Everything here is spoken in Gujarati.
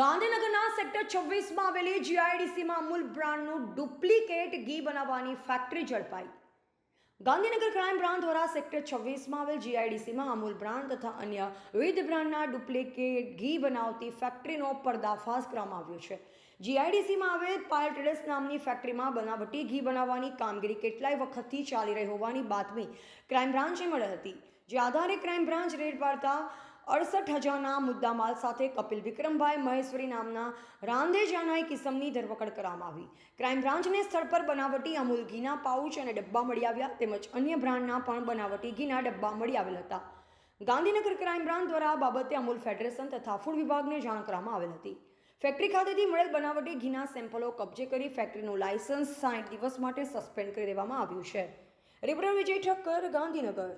ગાંધીનગરના સેક્ટર છવ્વીસમાં આવેલી જીઆઈડીસીમાં અમૂલ બ્રાન્ડનું ડુપ્લિકેટ ઘી બનાવવાની ફેક્ટરી ઝડપાઈ. ગાંધીનગર ક્રાઇમ બ્રાન્ચ દ્વારા સેક્ટર છવ્વીસમાં આવેલ જીઆઈડીસીમાં અમૂલ બ્રાન્ડ તથા અન્ય વિવિધ બ્રાન્ડના ડુપ્લિકેટ ઘી બનાવતી ફેક્ટરીનો પર્દાફાશ કરવામાં આવ્યો છે. જીઆઈડીસીમાં આવેલ પાયલ ટ્રેડર્સ નામની ફેક્ટરીમાં બનાવટી ઘી બનાવવાની કામગીરી કેટલાય વખતથી ચાલી રહી હોવાની બાતમી ક્રાઇમ બ્રાન્ચે મળી હતી. જે આધારે ક્રાઇમ બ્રાન્ચ રેડ પાડતા અડસઠ હજારના મુદ્દામાલ સાથે કપિલ વિક્રમભાઈ મહેશ્વરી નામના રાંધેજાના કિસમની ધરપકડ કરવામાં આવી. ક્રાઇમ બ્રાન્ચને સ્થળ પર બનાવટી અમૂલ ઘીના પાઉચ અને ડબ્બા મળી આવ્યા તેમજ અન્ય બ્રાન્ડના પણ બનાવટી ઘીના ડબ્બા મળી આવેલ હતા. ગાંધીનગર ક્રાઇમ બ્રાન્ચ દ્વારા આ બાબતે અમૂલ ફેડરેશન તથા ફૂડ વિભાગને જાણ કરવામાં આવેલ હતી. ફેક્ટરી ખાતેથી મળેલ બનાવટી ઘીના સેમ્પલો કબજે કરી ફેક્ટરીનું લાયસન્સ સાઠ દિવસ માટે સસ્પેન્ડ કરી દેવામાં આવ્યું છે. રિપોર્ટર વિજય ઠક્કર, ગાંધીનગર.